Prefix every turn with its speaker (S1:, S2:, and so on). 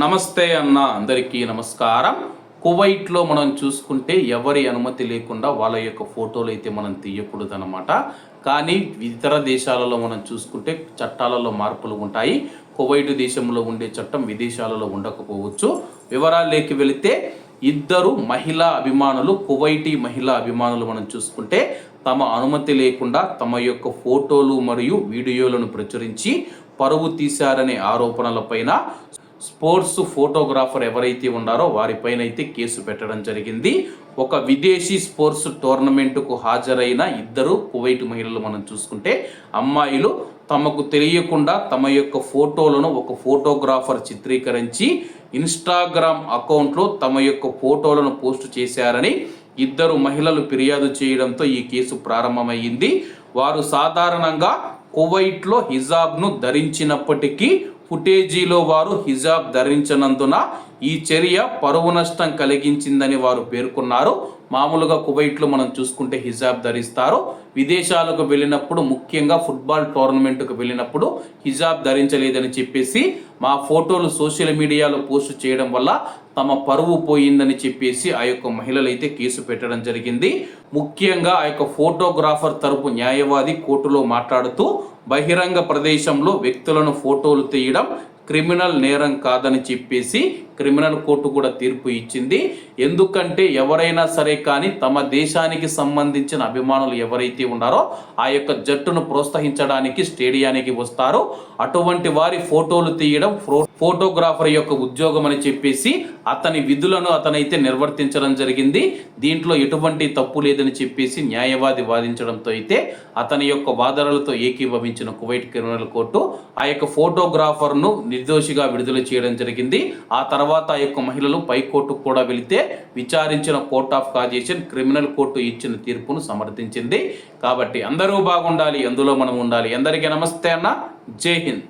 S1: నమస్తే అన్న అందరికీ నమస్కారం. కువైట్లో మనం చూసుకుంటే ఎవరి అనుమతి లేకుండా వాళ్ళ యొక్క ఫోటోలు అయితే మనం తీయకూడదు అనమాట కానీ ఇతర దేశాలలో మనం చూసుకుంటే చట్టాలలో మార్పులు ఉంటాయి. కువైట్ దేశంలో ఉండే చట్టం విదేశాలలో ఉండకపోవచ్చు. వివరాల్లోకి వెళితే ఇద్దరు మహిళా అభిమానులు కువైటీ మహిళా అభిమానులు మనం చూసుకుంటే తమ అనుమతి లేకుండా తమ యొక్క ఫోటోలు మరియు వీడియోలను ప్రచురించి పరువు తీశారనే ఆరోపణలపైన స్పోర్ట్స్ ఫోటోగ్రాఫర్ ఎవరైతే ఉన్నారో వారిపైన అయితే కేసు పెట్టడం జరిగింది. ఒక విదేశీ స్పోర్ట్స్ టోర్నమెంటుకు హాజరైన ఇద్దరు కువైట్ మహిళలు మనం చూసుకుంటే అమ్మాయిలు తమకు తెలియకుండా తమ యొక్క ఫోటోలను ఒక ఫోటోగ్రాఫర్ చిత్రీకరించి ఇన్స్టాగ్రామ్ అకౌంట్లో తమ యొక్క ఫోటోలను పోస్ట్ చేశారని ఇద్దరు మహిళలు ఫిర్యాదు చేయడంతో ఈ కేసు ప్రారంభమైంది. వారు సాధారణంగా కువైట్లో హిజాబ్ను ధరించినప్పటికీ ఫుటేజీలో వారు హిజాబ్ ధరించనందున ఈ చర్య పరువు నష్టం కలిగించిందని వారు పేర్కొన్నారు. మామూలుగా కువైట్లో మనం చూసుకుంటే హిజాబ్ ధరిస్తారు విదేశాలకు వెళ్ళినప్పుడు ముఖ్యంగా ఫుట్బాల్ టోర్నమెంట్కు వెళ్ళినప్పుడు హిజాబ్ ధరించలేదని చెప్పేసి మా ఫోటోలు సోషల్ మీడియాలో పోస్ట్ చేయడం వల్ల తమ పరువు పోయిందని చెప్పేసి ఆ యొక్క మహిళలు అయితే కేసు పెట్టడం జరిగింది. ముఖ్యంగా ఆ యొక్క ఫోటోగ్రాఫర్ తరపు న్యాయవాది కోర్టులో మాట్లాడుతూ బహిరంగ ప్రదేశంలో వ్యక్తులను ఫోటోలు తీయడం క్రిమినల్ నేరం కాదని చెప్పేసి క్రిమినల్ కోర్టు కూడా తీర్పు ఇచ్చింది. ఎందుకంటే ఎవరైనా సరే కానీ తమ దేశానికి సంబంధించిన అభిమానులు ఎవరైతే ఉన్నారో ఆ యొక్క జట్టును ప్రోత్సహించడానికి స్టేడియానికి వస్తారో. అటువంటి వారి ఫోటోలు తీయడం ఫోటోగ్రాఫర్ యొక్క ఉద్యోగం అని చెప్పేసి అతని విధులను అతనైతే నిర్వర్తించడం జరిగింది. దీంట్లో ఎటువంటి తప్పు లేదని చెప్పేసి న్యాయవాది వాదించడంతో అయితే అతని యొక్క వాదనలతో ఏకీభవించిన కువైట్ క్రిమినల్ కోర్టు ఆ యొక్క ఫోటోగ్రాఫర్ను నిర్దోషిగా విడుదల చేయడం జరిగింది. ఆ తర్వాత ఆ యొక్క మహిళలు పైకోర్టుకు కూడా వెళితే విచారించిన court of cassation criminal court ఇచ్చిన తీర్పును సమర్థించింది. కాబట్టి అందరూ బాగుండాలి అందులో మనం ఉండాలి. అందరికీ నమస్తే అన్న. జై హింద్.